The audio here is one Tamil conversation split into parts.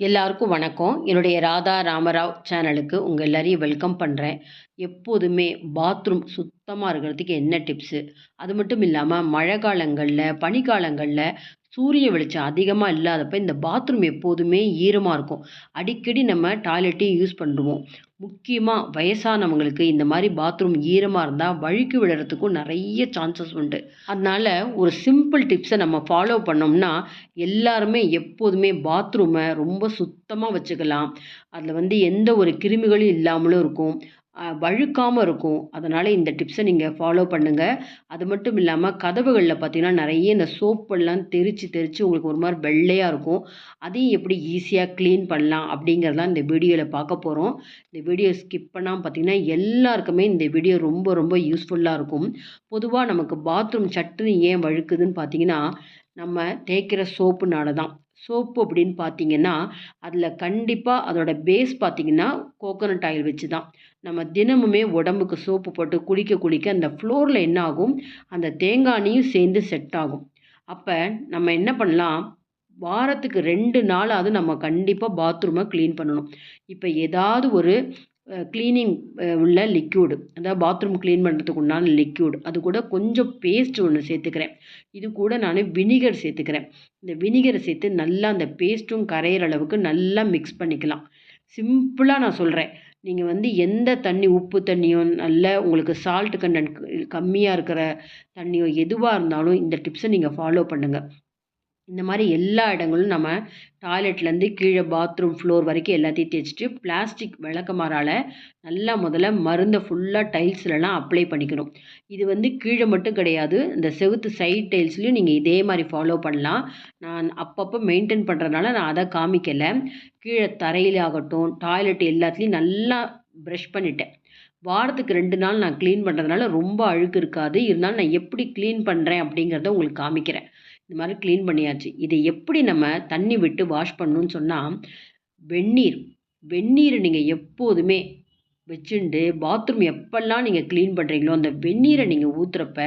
எல்லாருக்கும் வணக்கம். என்னுடைய ராதா ராமராவ் சேனலுக்கு உங்கள் எல்லாரையும் வெல்கம் பண்ணுறேன் எப்போதுமே பாத்ரூம் சுத்தமாக இருக்கிறதுக்கு என்ன டிப்ஸு அது மட்டும் இல்லாமல் மழை காலங்களில் பனிக்காலங்களில் சூரிய வெளிச்சம் அதிகமாக இல்லாதப்ப இந்த பாத்ரூம் எப்போதுமே ஈரமாக இருக்கும். அடிக்கடி நம்ம டாய்லெட்டையும் யூஸ் பண்ணுவோம். முக்கியமாக வயசானவங்களுக்கு இந்த மாதிரி பாத்ரூம் ஈரமாக இருந்தால் வழுக்கி விழுறதுக்கும் நிறைய சான்சஸ் உண்டு. அதனால் ஒரு சிம்பிள் டிப்ஸை நம்ம ஃபாலோ பண்ணோம்னா எல்லாருமே எப்போதுமே பாத்ரூமை ரொம்ப சுத்தமாக வச்சுக்கலாம். அதில் வந்து எந்த ஒரு கிருமிகளும் இல்லாமலும் இருக்கும். வழுக்காமல் இருக்கும். அதனால் இந்த டிப்ஸை நீங்கள் ஃபாலோ பண்ணுங்கள் அது மட்டும் இல்லாமல் கதவுகளில் பார்த்தீங்கன்னா நிறைய இந்த சோப்பெல்லாம் தெரித்து தெரித்து உங்களுக்கு ஒரு மாதிரி வெள்ளையாக இருக்கும். அதையும் எப்படி ஈஸியாக க்ளீன் பண்ணலாம் அப்படிங்கிறதான் இந்த வீடியோவில் பார்க்க போகிறோம் இந்த வீடியோ ஸ்கிப் பண்ணால் பார்த்தீங்கன்னா எல்லாருக்குமே இந்த வீடியோ ரொம்ப ரொம்ப யூஸ்ஃபுல்லாக இருக்கும். பொதுவாக நமக்கு பாத்ரூம் சட்டுன்னு ஏன் வழுக்குதுன்னு பார்த்தீங்கன்னா நம்ம தேய்க்கிற சோப்புனால தான் சோப்பு அப்படின்னு பார்த்தீங்கன்னா அதில் கண்டிப்பாக அதோட பேஸ் பார்த்தீங்கன்னா கோகோனட் ஆயில் வச்சு தான் நம்ம தினமுமே உடம்புக்கு சோப்பு போட்டு குளிக்க குளிக்க அந்த ஃப்ளோரில் என்ன ஆகும்? அந்த தேங்காய் சேர்ந்து செட் ஆகும். அப்போ நம்ம என்ன பண்ணலாம்? வாரத்துக்கு ரெண்டு நாளாவது நம்ம கண்டிப்பாக பாத்ரூமை க்ளீன் பண்ணணும். இப்போ ஏதாவது ஒரு க்ளீனிங் உள்ள லிக்யூடு அதாவது பாத்ரூம் க்ளீன் பண்ணுறதுக்கு உண்டான லிக்யூட் அது கூட கொஞ்சம் பேஸ்ட் ஒன்று சேர்த்துக்கிறேன். இது கூட நான் வினிகர் சேர்த்துக்கிறேன். இந்த வினிகரை சேர்த்து நல்லா அந்த பேஸ்ட்டும் கரையிற அளவுக்கு நல்லா மிக்ஸ் பண்ணிக்கலாம். சிம்பிளாக நான் சொல்கிறேன் நீங்கள் வந்து எந்த தண்ணி உப்பு தண்ணியோ நல்ல உங்களுக்கு சால்ட் கண்டென்ட் கம்மியாக இருக்கிற தண்ணியோ எதுவாக இருந்தாலும் இந்த டிப்ஸை நீங்கள் ஃபாலோ பண்ணுங்கள் இந்த மாதிரி எல்லா இடங்களும் நம்ம டாய்லெட்லேருந்து கீழே பாத்ரூம் ஃப்ளோர் வரைக்கும் எல்லாத்தையும் தேய்ச்சிட்டு பிளாஸ்டிக் விளக்கமாறால் நல்லா முதல்ல மருந்தை ஃபுல்லாக டைல்ஸ்லலாம் அப்ளை பண்ணிக்கணும். இது வந்து கீழே மட்டும் கிடையாது இந்த செவுத்து சைட் டைல்ஸ்லையும் நீங்கள் இதே மாதிரி ஃபாலோ பண்ணலாம். நான் அப்பப்போ மெயின்டைன் பண்ணுறதுனால நான் அதை காமிக்கலை. கீழே தரையில் ஆகட்டும் டாய்லெட் எல்லாத்துலேயும் நல்லா ப்ரஷ் பண்ணிட்டேன். வாரத்துக்கு ரெண்டு நாள் நான் க்ளீன் பண்ணுறதுனால ரொம்ப அழுக்கு இருக்காது. இருந்தாலும் நான் எப்படி க்ளீன் பண்ணுறேன் அப்படிங்கிறத உங்களுக்கு காமிக்கிறேன். இந்த மாதிரி க்ளீன் பண்ணியாச்சு. இதை எப்படி நம்ம தண்ணி விட்டு வாஷ் பண்ணணும்னு சொன்னால் வெந்நீர். வெந்நீர் நீங்கள் எப்போதுமே வச்சுண்டு பாத்ரூம் எப்பெல்லாம் நீங்கள் க்ளீன் பண்ணுறீங்களோ அந்த வெந்நீரை நீங்கள் ஊற்றுறப்ப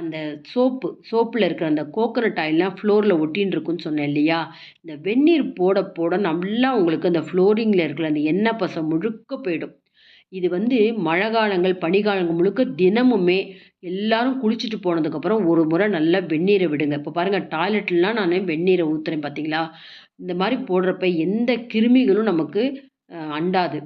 அந்த சோப்பு சோப்பில் இருக்கிற அந்த கோக்கனட் ஆயிலெலாம் ஃப்ளோரில் ஒட்டின்னு இருக்குன்னு சொன்னேன் இல்லையா? இந்த வெந்நீர் போட போட நல்லா உங்களுக்கு அந்த ஃப்ளோரிங்கில் இருக்கிற அந்த எண்ணெய் பசம் முழுக்க போயிடும். இது வந்து மழை காலங்கள் பனிக்காலங்கள் முழுக்க தினமுமே எல்லாரும் குளிச்சுட்டு போனதுக்கப்புறம் ஒரு முறை நல்லா வெந்நீரை விடுங்க. இப்போ பாருங்கள் டாய்லெட்லாம் நான் வெந்நீரை ஊற்றுறேன் பார்த்தீங்களா இந்த மாதிரி போடுறப்ப எந்த கிருமிகளும் நமக்கு அண்டாது.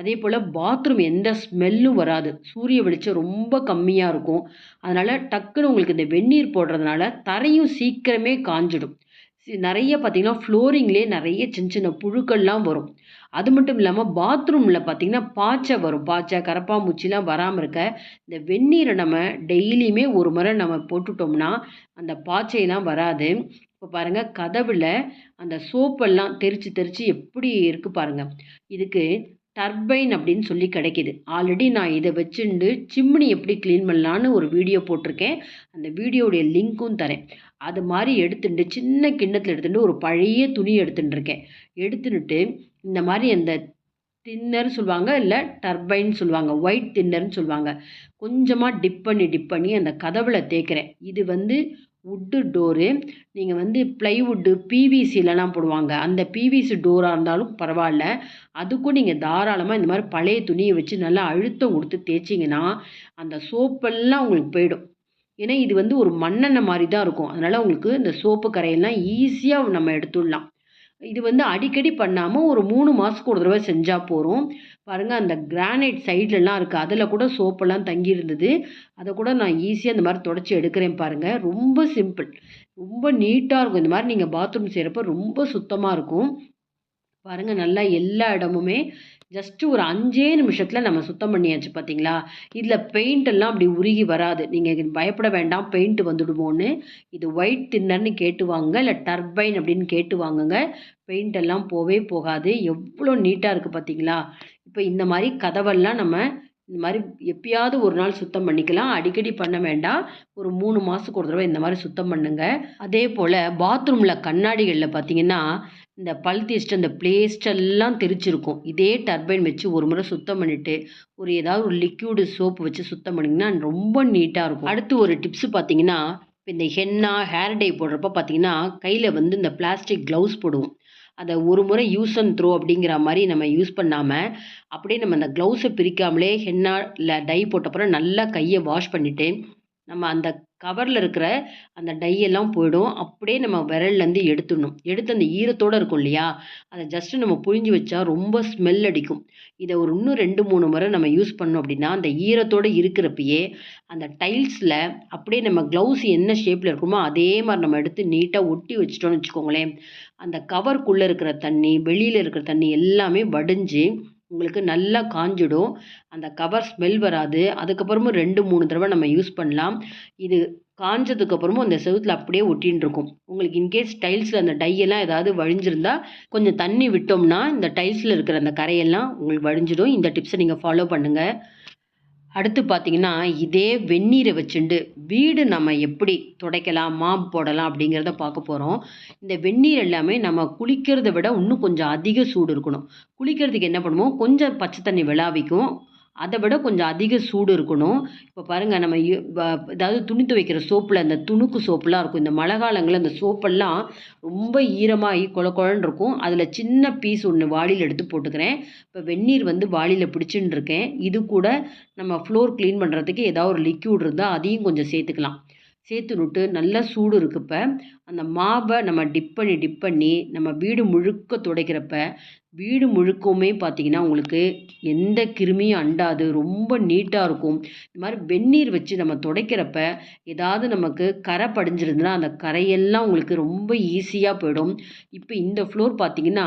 அதே போல் பாத்ரூம் எந்த ஸ்மெல்லும் வராது. சூரிய வெளிச்சம் ரொம்ப கம்மியாக இருக்கும். அதனால் டக்குன்னு உங்களுக்கு இந்த வெந்நீர் போடுறதுனால தரையும் சீக்கிரமே காஞ்சிடும். நிறைய பார்த்திங்கன்னா ஃப்ளோரிங்லேயே நிறைய சின்ன சின்ன புழுக்கள்லாம் வரும். அது மட்டும் இல்லாமல் பாத்ரூமில் பார்த்திங்கன்னா பாய்ச்சை வரும். பாய்ச்சை கரப்பாம்பூச்சிலாம் வராமல் இருக்க இந்த வெந்நீரை நம்ம டெய்லியுமே ஒரு முறை நம்ம போட்டுட்டோம்னா அந்த பாய்ச்சையெல்லாம் வராது. இப்போ பாருங்கள் கதவில் அந்த சோப்பெல்லாம் தெரித்து தெரித்து எப்படி இருக்குது பாருங்கள் இதுக்கு டர்பைன் அப்படின்னு சொல்லி கிடைக்கிது. ஆல்ரெடி நான் இதை வச்சுண்டு சிம்னி எப்படி க்ளீன் பண்ணலான்னு ஒரு வீடியோ போட்டிருக்கேன். அந்த வீடியோடைய லிங்க்கும் தரேன். அது மாதிரி எடுத்துட்டு சின்ன கிண்ணத்தில் எடுத்துட்டு ஒரு பழைய துணி எடுத்துட்டுருக்கேன் எடுத்துட்டு இந்த மாதிரி அந்த தின்னர் சொல்லுவாங்க இல்லை டர்பைன் சொல்லுவாங்க ஒயிட் தின்னர்னு சொல்லுவாங்க. கொஞ்சமாக டிப் பண்ணி டிப் பண்ணி அந்த கதவில் தேய்க்கிறேன். இது வந்து வுட்டு டோரு நீங்கள் வந்து ப்ளைவுட்டு பிவிசிலலாம் போடுவாங்க. அந்த பிவிசி டோராக இருந்தாலும் பரவாயில்ல. அதுக்கும் நீங்கள் தாராளமாக இந்த மாதிரி பழைய துணியை வச்சு நல்லா அழுத்தம் கொடுத்து தேய்ச்சிங்கன்னா அந்த சோப்பெல்லாம் உங்களுக்கு போயிடும். ஏன்னா இது வந்து ஒரு மண்ணெண்ணெய் மாதிரி தான் இருக்கும். அதனால் உங்களுக்கு இந்த சோப்பு கரையெல்லாம் ஈஸியாக நம்ம எடுத்துடலாம். இது வந்து அடிக்கடி பண்ணாமல் ஒரு மூணு மாதத்துக்கு ஒரு தடவை செஞ்சால் போகிறோம் பாருங்கள் அந்த கிரானைட் சைட்லலாம் இருக்குது அதில் கூட சோப்பெல்லாம் தங்கி இருந்தது. அதை கூட நான் ஈஸியாக இந்த மாதிரி தொடச்சி எடுக்கிறேன் பாருங்கள் ரொம்ப சிம்பிள் ரொம்ப நீட்டாக இருக்கும். இந்த மாதிரி நீங்கள் பாத்ரூம் செய்கிறப்ப ரொம்ப சுத்தமாக இருக்கும். பாருங்கள் நல்லா எல்லா இடமுமே ஜஸ்ட்டு ஒரு அஞ்சே நிமிஷத்தில் நம்ம சுத்தம் பண்ணியாச்சு பார்த்தீங்களா இதில் பெயிண்ட் எல்லாம் அப்படி உருகி வராது. நீங்கள் பயப்பட வேண்டாம் பெயிண்ட் வந்துடுமோன்னு. இது ஒயிட் தின்னர்னு கேட்டு வாங்க இல்லை டர்பைன் அப்படின்னு கேட்டு வாங்குங்க. பெயிண்ட் எல்லாம் போவே போகாது. எவ்வளோ நீட்டாக இருக்குது பார்த்தீங்களா இப்போ இந்த மாதிரி கதவெல்லாம் நம்ம இந்த மாதிரி எப்பயாவது ஒரு நாள் சுத்தம் பண்ணிக்கலாம். அடிக்கடி பண்ண வேண்டாம். ஒரு மூணு மாதத்துக்கு ஒரு தடவை இந்த மாதிரி சுத்தம் பண்ணுங்கள் அதே போல் பாத்ரூமில் கண்ணாடிகளில் பார்த்தீங்கன்னா இந்த பல் அந்த பிளேஸ்டெல்லாம் தெரிச்சிருக்கும். இதே டர்பைன் வச்சு ஒரு முறை சுத்தம் பண்ணிவிட்டு ஒரு ஏதாவது ஒரு லிக்யூடு சோப்பு வச்சு சுத்தம் பண்ணிங்கன்னா ரொம்ப நீட்டாக இருக்கும். அடுத்து ஒரு டிப்ஸு பார்த்தீங்கன்னா இப்போ இந்த ஹென்னா ஹேர் டை போடுறப்ப பார்த்தீங்கன்னா கையில் வந்து இந்த பிளாஸ்டிக் க்ளவுஸ் போடுவோம். அதை ஒரு முறை யூஸ் அண்ட் த்ரோ அப்படிங்கிற மாதிரி நம்ம யூஸ் பண்ணாமல் அப்படியே நம்ம அந்த க்ளவுஸை பிரிக்காமலே ஹென்னா இல்லை டை போட்டப்புறம் நல்லா கையை வாஷ் பண்ணிவிட்டு நம்ம அந்த கவரில் இருக்கிற அந்த டையெல்லாம் போயிடும். அப்படியே நம்ம விரல்லேருந்து எடுத்துடணும். எடுத்து அந்த ஈரத்தோடு இருக்கும் இல்லையா? அதை ஜஸ்ட்டு நம்ம புழிஞ்சு வச்சா ரொம்ப ஸ்மெல் அடிக்கும். இதை ஒரு இன்னும் ரெண்டு மூணு முறை நம்ம யூஸ் பண்ணோம் அப்படின்னா அந்த ஈரத்தோடு இருக்கிறப்பயே அந்த டைல்ஸில் அப்படியே நம்ம க்ளவுஸ் என்ன ஷேப்பில் இருக்குமோ அதே மாதிரி நம்ம எடுத்து நீட்டாக ஒட்டி வச்சிட்டோம்னு வச்சுக்கோங்களேன். அந்த கவருக்குள்ளே இருக்கிற தண்ணி வெளியில் இருக்கிற தண்ணி எல்லாமே வடிஞ்சு உங்களுக்கு நல்லா காஞ்சிடும். அந்த கவர் ஸ்மெல் வராது. அதுக்கப்புறமும் ரெண்டு மூணு தடவை நம்ம யூஸ் பண்ணலாம். இது காஞ்சதுக்கப்புறமும் அந்த செவுத்தில் அப்படியே ஒட்டின்னு இருக்கும். உங்களுக்கு இன்கேஸ் டைல்ஸில் அந்த டையெல்லாம் ஏதாவது வழிஞ்சிருந்தா கொஞ்சம் தண்ணி விட்டோம்னா இந்த டைல்ஸில் இருக்கிற அந்த கரையெல்லாம் உங்களுக்கு வழிஞ்சிடும். இந்த டிப்ஸை நீங்கள் ஃபாலோ பண்ணுங்கள் அடுத்து பார்த்தீங்கன்னா இதே வெந்நீரை வச்சுண்டு வீடு நம்ம எப்படி துடைக்கலாம் மாம் போடலாம் அப்படிங்கிறத பார்க்க போகிறோம் இந்த வெந்நீர் எல்லாமே நம்ம குளிக்கிறத விட இன்னும் கொஞ்சம் அதிக சூடு இருக்கணும். குளிக்கிறதுக்கு என்ன பண்ணுவோம்? கொஞ்சம் பச்சை தண்ணி விளாவிக்கும் அதை விட கொஞ்சம் அதிக சூடு இருக்கணும். இப்போ பாருங்கள் நம்ம அதாவது துணி துவைக்கிற சோப்பில் அந்த துணுக்கு சோப்புலாம் இருக்கும். இந்த மழை காலங்களில் அந்த சோப்பெல்லாம் ரொம்ப ஈரமாகி கொல குழன்னு இருக்கும். அதில் சின்ன பீஸ் ஒன்று வாளியில் எடுத்து போட்டுக்கிறேன். இப்போ வெந்நீர் வந்து வாளியில் பிடிச்சின்னு இருக்கேன். இது கூட நம்ம ஃப்ளோர் க்ளீன் பண்ணுறதுக்கு ஏதாவது ஒரு லிக்யூட் இருந்தால் அதையும் கொஞ்சம் சேர்த்துக்கலாம். சேர்த்து விட்டு நல்லா சூடு இருக்குப்ப அந்த மாவை நம்ம டிப் பண்ணி டிப் பண்ணி நம்ம வீடு முழுக்க துடைக்கிறப்ப வீடு முழுக்கவுமே பார்த்தீங்கன்னா உங்களுக்கு எந்த கிருமியும் அண்டாது ரொம்ப நீட்டாக இருக்கும். இந்த மாதிரி வெந்நீர் வச்சு நம்ம துடைக்கிறப்ப ஏதாவது நமக்கு கரை படிஞ்சிருந்துன்னா அந்த கரையெல்லாம் உங்களுக்கு ரொம்ப ஈஸியாக போயிடும். இப்போ இந்த ஃப்ளோர் பார்த்திங்கன்னா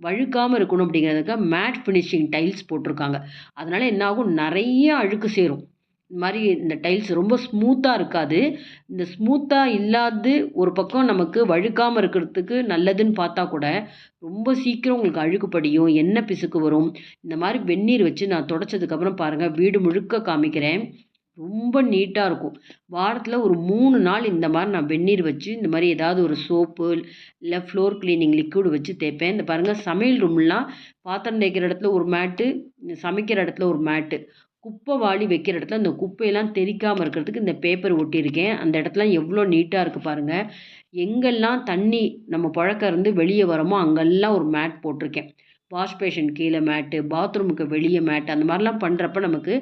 வழுக்காமல் இருக்கணும் அப்படிங்கிறதுக்காக மேட் ஃபினிஷிங் டைல்ஸ் போட்டிருக்காங்க. அதனால் என்ன ஆகும்? நிறைய அழுக்கு சேரும். இந்த மாதிரி இந்த டைல்ஸ் ரொம்ப ஸ்மூத்தாக இருக்காது. இந்த ஸ்மூத்தாக இல்லாது ஒரு பக்கம் நமக்கு வழுக்காமல் இருக்கிறதுக்கு நல்லதுன்னு பார்த்தா கூட ரொம்ப சீக்கிரம் உங்களுக்கு அழுக்கு படியும் எண்ணெய் பிசுக்கு வரும். இந்த மாதிரி வெந்நீர் வச்சு நான் தொடச்சதுக்கப்புறம் பாருங்கள் வீடு முழுக்க காமிக்கிறேன். ரொம்ப நீட்டாக இருக்கும். வாரத்தில் ஒரு மூணு நாள் இந்த மாதிரி நான் வெந்நீர் வச்சு இந்த மாதிரி ஏதாவது ஒரு சோப்பு இல்லை ஃப்ளோர் க்ளீனிங் லிக்விட் வச்சு தேய்ப்பேன். இந்த பாருங்கள் சமையல் ரூம்லாம் பாத்திரம் தேய்க்கிற இடத்துல ஒரு மேட்டு சமைக்கிற இடத்துல ஒரு மேட்டு குப்பை வாளி வைக்கிற இடத்துல அந்த குப்பையெல்லாம் தெறிக்காமல் இருக்கிறதுக்கு இந்த பேப்பர் ஒட்டியிருக்கேன். அந்த இடத்துல எவ்வளோ நீட்டாக இருக்குது பாருங்கள் எங்கெல்லாம் தண்ணி நம்ம புழக்க இருந்து வெளியே வரமோ அங்கெல்லாம் ஒரு மேட் போட்டிருக்கேன். வாஷ் பேஷன் கீழே மேட்டு பாத்ரூமுக்கு வெளியே மேட் அந்த மாதிரிலாம் பண்ணுறப்ப நமக்கு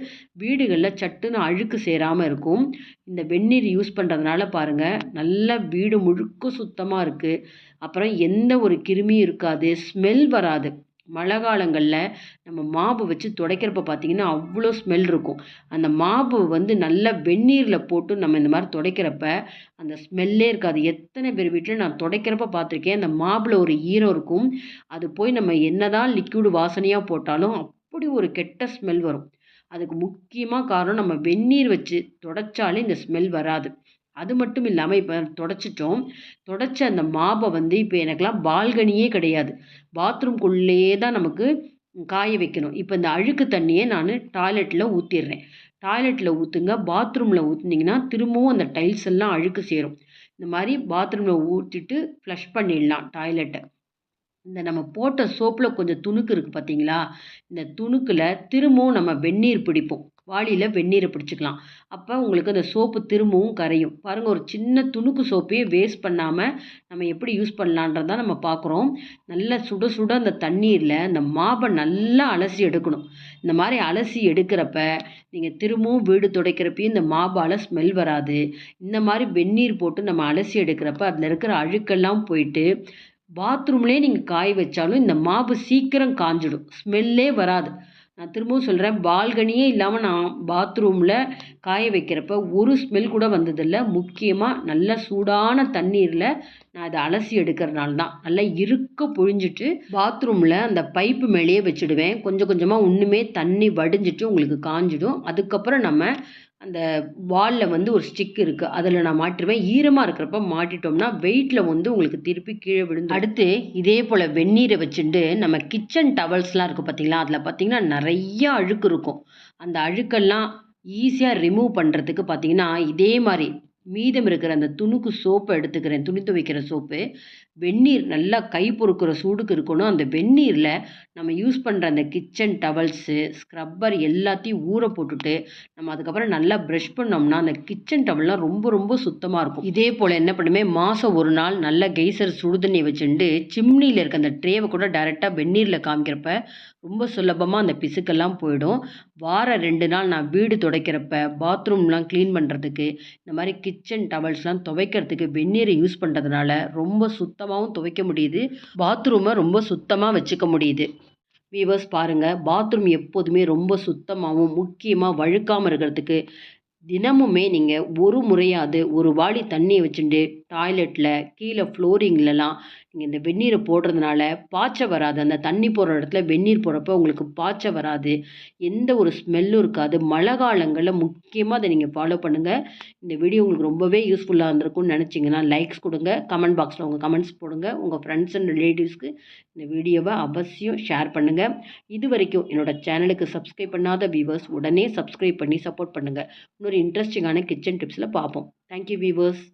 வீடுகளில் சட்டுன்னு அழுக்கு சேராமல் இருக்கும். இந்த வெந்நீர் யூஸ் பண்ணுறதுனால பாருங்கள் நல்லா வீடு முழுக்க சுத்தமாக இருக்குது அப்புறம் எந்த ஒரு கிருமியும் இருக்காது ஸ்மெல் வராது. மழை காலங்களில் நம்ம மாவு வச்சு துடைக்கிறப்ப பார்த்தீங்கன்னா அவ்வளோ ஸ்மெல் இருக்கும். அந்த மாவு வந்து நல்லா வெந்நீரில் போட்டு நம்ம இந்த மாதிரி துடைக்கிறப்ப அந்த ஸ்மெல்லே இருக்காது. எத்தனை பேர் வீட்டில் நான் துடைக்கிறப்ப பார்த்துருக்கேன் அந்த மாபில் ஒரு ஈரம் இருக்கும். அது போய் நம்ம என்ன தான் லிக்யூடு வாசனையாக போட்டாலும் அப்படி ஒரு கெட்ட ஸ்மெல் வரும். அதுக்கு முக்கியமாக காரணம் நம்ம வெந்நீர் வச்சு துடைச்சாலே இந்த ஸ்மெல் வராது. அது மட்டும் இல்லாமல் இப்போ துடைச்சிட்டோம். துடைச்ச அந்த மாபை வந்து இப்போ எனக்கெலாம் பால்கனியே கிடையாது. பாத்ரூம்குள்ளேயே தான் நமக்கு காய வைக்கணும். இப்போ இந்த அழுக்கு தண்ணியை நான் டாய்லெட்டில் ஊற்றிடுறேன் டாய்லெட்டில் ஊற்றுங்க பாத்ரூமில் ஊற்றுனீங்கன்னா திரும்பவும் அந்த டைல்ஸ் எல்லாம் அழுக்கு சேரும். இந்த மாதிரி பாத்ரூமில் ஊற்றிட்டு ஃப்ளஷ் பண்ணிடலாம் டாய்லெட்டை இந்த நம்ம போட்ட சோப்பில் கொஞ்சம் துணுக்கு இருக்குது பார்த்தீங்களா இந்த துணுக்கில் திரும்பவும் நம்ம வெந்நீர் பிடிப்போம். வாளியில் வெந்நீரை பிடிச்சிக்கலாம். அப்போ உங்களுக்கு அந்த சோப்பு திரும்பவும் கரையும். பாருங்கள் ஒரு சின்ன துணுக்கு சோப்பையே வேஸ்ட் பண்ணாமல் நம்ம எப்படி யூஸ் பண்ணலான்றதான் நம்ம பார்க்குறோம். நல்லா சுட சுட அந்த தண்ணீரில் அந்த மாவை நல்லா அலசி எடுக்கணும். இந்த மாதிரி அலசி எடுக்கிறப்ப நீங்கள் திரும்பவும் வீடு துடைக்கிறப்பையும் இந்த மாபால் ஸ்மெல் வராது. இந்த மாதிரி வெந்நீர் போட்டு நம்ம அலசி எடுக்கிறப்ப அதில் இருக்கிற அழுக்கெல்லாம் போயிட்டு பாத்ரூம்லேயே நீங்கள் காய வச்சாலும் இந்த மாவு சீக்கிரம் காஞ்சிடும். ஸ்மெல்லே வராது. நான் திரும்பவும் சொல்கிறேன் பால்கனியே இல்லாமல் நான் பாத்ரூமில் காய வைக்கிறப்ப ஒரு ஸ்மெல் கூட வந்ததில்லை. முக்கியமாக நல்ல சூடான தண்ணீரில் நான் அதை அலசி எடுக்கிறனால தான் நல்லா இருக்க பொழிஞ்சிட்டு பாத்ரூமில் அந்த பைப்பு மேலேயே வச்சுடுவேன். கொஞ்சம் கொஞ்சமாக ஒன்றுமே தண்ணி வடிஞ்சிட்டு உங்களுக்கு காஞ்சிடும். அதுக்கப்புறம் நம்ம அந்த வாலில் வந்து ஒரு ஸ்டிக் இருக்குது அதில் நான் மாட்டிருவேன். ஈரமாக இருக்கிறப்ப மாட்டிட்டோம்னா வெயிட்டில் வந்து உங்களுக்கு திருப்பி கீழே விழுந்து அடுத்து இதே போல் வெந்நீரை வச்சுட்டு நம்ம கிச்சன் டவல்ஸ்லாம் இருக்குது பார்த்திங்களா அதில் பார்த்தீங்கன்னா நிறைய அழுக்கு இருக்கும். அந்த அழுக்கெல்லாம் ஈஸியாக ரிமூவ் பண்ணுறதுக்கு பார்த்தீங்கன்னா இதே மாதிரி மீதம் இருக்கிற அந்த துணுக்கு சோப்பை எடுத்துக்கிறேன். துணி துவைக்கிற சோப்பு வெந்நீர் நல்லா கை பொறுக்கிற சூடுக்கு இருக்கணும். அந்த வெந்நீரில் நம்ம யூஸ் பண்ணுற அந்த கிச்சன் டவல்ஸு ஸ்க்ரப்பர் எல்லாத்தையும் ஊற போட்டுட்டு நம்ம அதுக்கப்புறம் நல்லா ப்ரஷ் பண்ணோம்னா அந்த கிச்சன் டவல்லாம் ரொம்ப ரொம்ப சுத்தமாக இருக்கும். இதே போல் என்ன பண்ணுமே மாதம் ஒரு நாள் நல்ல கெய்சர் சுடுதண்ணி வச்சுட்டு சிம்னியில் இருக்க அந்த ட்ரேவை கூட டைரெக்டாக வெந்நீரில் காமிக்கிறப்ப ரொம்ப சுலபமாக அந்த பிசுக்கெல்லாம் போயிடும். வாரம் ரெண்டு நாள் நான் வீடு துடைக்கிறப்ப பாத்ரூம்லாம் க்ளீன் பண்ணுறதுக்கு இந்த மாதிரி கிச்சன் டவல்ஸ்லாம் துவைக்கிறதுக்கு வெந்நீரை யூஸ் பண்ணுறதுனால ரொம்ப சுத்தம் சுத்தமாகவும் துவைக்க முடியுது. பாத்ரூமை ரொம்ப சுத்தமாக வச்சுக்க முடியுது. வீவர்ஸ் பாருங்கள் பாத்ரூம் எப்போதுமே ரொம்ப சுத்தமாகவும் முக்கியமாக வழுக்காமல் இருக்கிறதுக்கு தினமுமே நீங்கள் ஒரு முறையாவது ஒரு வாளி தண்ணியை வச்சுட்டு டாய்லெட்டில் கீழே ஃப்ளோரிங்லலாம் நீங்கள் இந்த வெந்நீரை போடுறதுனால பாய்ச்ச வராது. அந்த தண்ணி போடுற இடத்துல வெந்நீர் போடுறப்ப உங்களுக்கு பாய்ச்ச வராது. எந்த ஒரு ஸ்மெல்லும் இருக்காது. மழை காலங்களில் முக்கியமாக அதை நீங்கள் ஃபாலோ பண்ணுங்கள் இந்த வீடியோ உங்களுக்கு ரொம்பவே யூஸ்ஃபுல்லாக இருந்திருக்கும்னு நினச்சிங்கன்னா லைக்ஸ் கொடுங்க. கமெண்ட் பாக்ஸில் உங்கள் கமெண்ட்ஸ் போடுங்க. உங்கள் ஃப்ரெண்ட்ஸ் அண்ட் ரிலேட்டிவ்ஸ்க்கு இந்த வீடியோவை அவசியம் ஷேர் பண்ணுங்கள் இது வரைக்கும் என்னோடய சேனலுக்கு சப்ஸ்கிரைப் பண்ணாத வியூவர்ஸ் உடனே சப்ஸ்கிரைப் பண்ணி சப்போர்ட் பண்ணுங்கள் இன்னொரு இன்ட்ரெஸ்டிங்கான கிச்சன் டிப்ஸில் பார்ப்போம். Thank you viewers